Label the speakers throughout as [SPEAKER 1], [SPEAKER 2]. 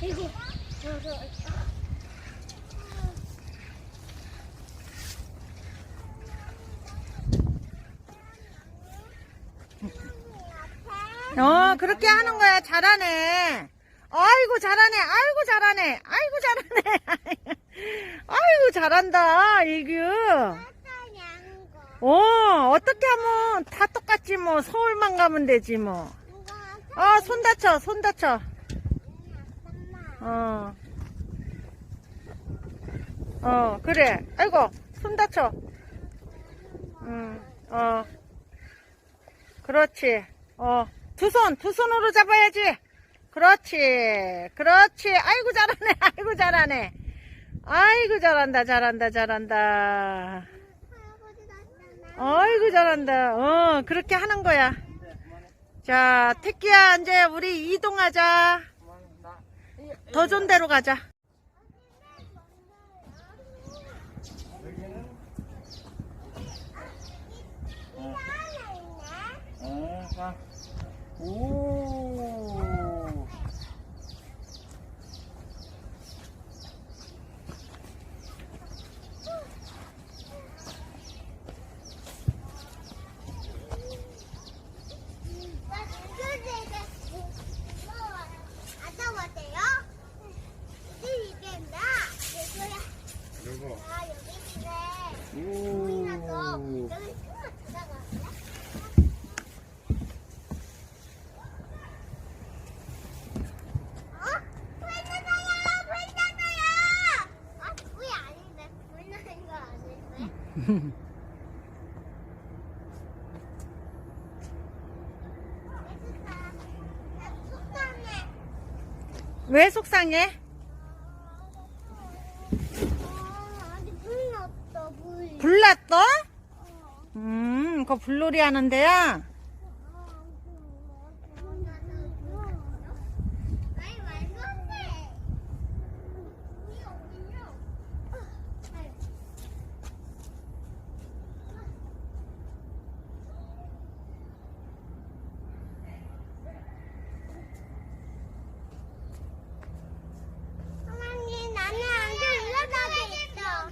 [SPEAKER 1] 저저
[SPEAKER 2] 어, 그렇게 하는 거야. 잘하네. 아이고, 잘하네. 아이고, 잘하네. 아이고, 잘하네. 아이고, 잘한다, 일규. 어, 어떻게 하면 다 똑같지, 뭐. 서울만 가면 되지, 뭐. 어, 손 다쳐, 손 다쳐. 어. 어, 그래. 아이고, 손 다쳐. 응, 어. 그렇지. 어. 두 손, 두 손으로 잡아야지. 그렇지. 그렇지. 아이고, 잘하네. 아이고, 잘하네. 아이고, 잘한다, 잘한다, 잘한다. 아이고, 잘한다. 어, 그렇게 하는 거야. 자, 택기야, 이제 우리 이동하자. 더 좋은 데로 가자.
[SPEAKER 3] 어, 가. 오. 그리고 오.
[SPEAKER 2] 왜 속상해? 불났어? 음, 그거 불놀이 하는 데야?
[SPEAKER 1] 어머니 나는 안경 일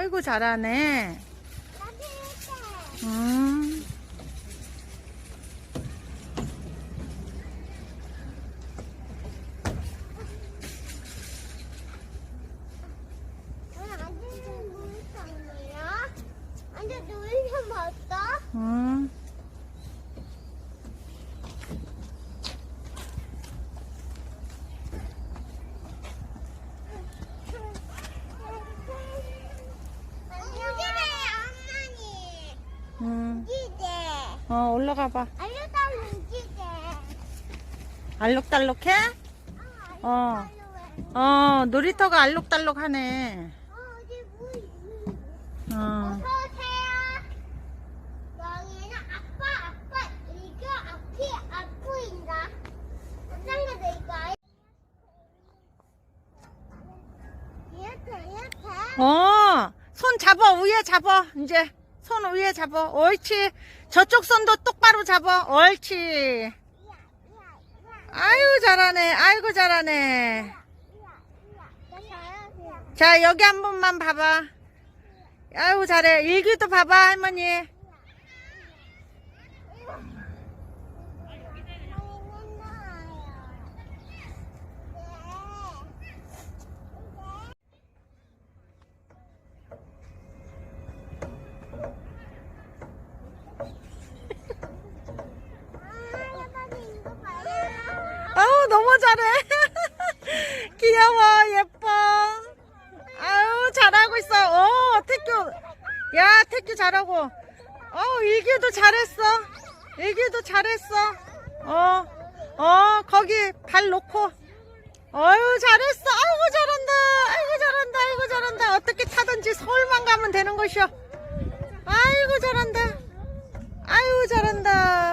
[SPEAKER 2] 아이고, 잘하네. 음
[SPEAKER 1] 물상이야? 완전 놀면 봤어?
[SPEAKER 2] 음.
[SPEAKER 1] 여기래 어머니
[SPEAKER 2] 음.
[SPEAKER 1] 기대
[SPEAKER 2] 어, 올라가 봐.
[SPEAKER 1] 알려달라는 기대
[SPEAKER 2] 알록달록해? 어. 어, 놀이터가 알록달록하네.
[SPEAKER 1] 어디 뭐
[SPEAKER 2] 어.
[SPEAKER 1] 어서오세요 여기는 아빠 아빠 이거 앞이 안 보인다 어떤 거 될까? 이렇게 이렇게
[SPEAKER 2] 어, 손 잡아, 위에 잡아, 이제. 손 위에 잡아. 옳지. 저쪽 손도 똑바로 잡아. 옳지. 아유, 잘하네. 아이고, 잘하네. 자, 여기 한 번만 봐봐. 아유, 잘해. 일기도 봐봐, 할머니. 너무 잘해. 귀여워, 예뻐. 아유, 잘하고 있어. 어, 태규. 야, 태규 잘하고. 어, 일기도 잘했어. 일기도 잘했어. 어, 어, 거기 발 놓고. 어유, 잘했어. 아이고, 잘한다. 아이고, 잘한다. 아이고, 잘한다. 어떻게 타든지 서울만 가면 되는 것이오. 아이고, 잘한다. 아이고, 잘한다.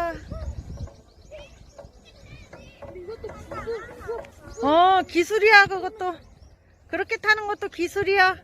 [SPEAKER 2] 어, 기술이야, 그것도. 그렇게 타는 것도 기술이야.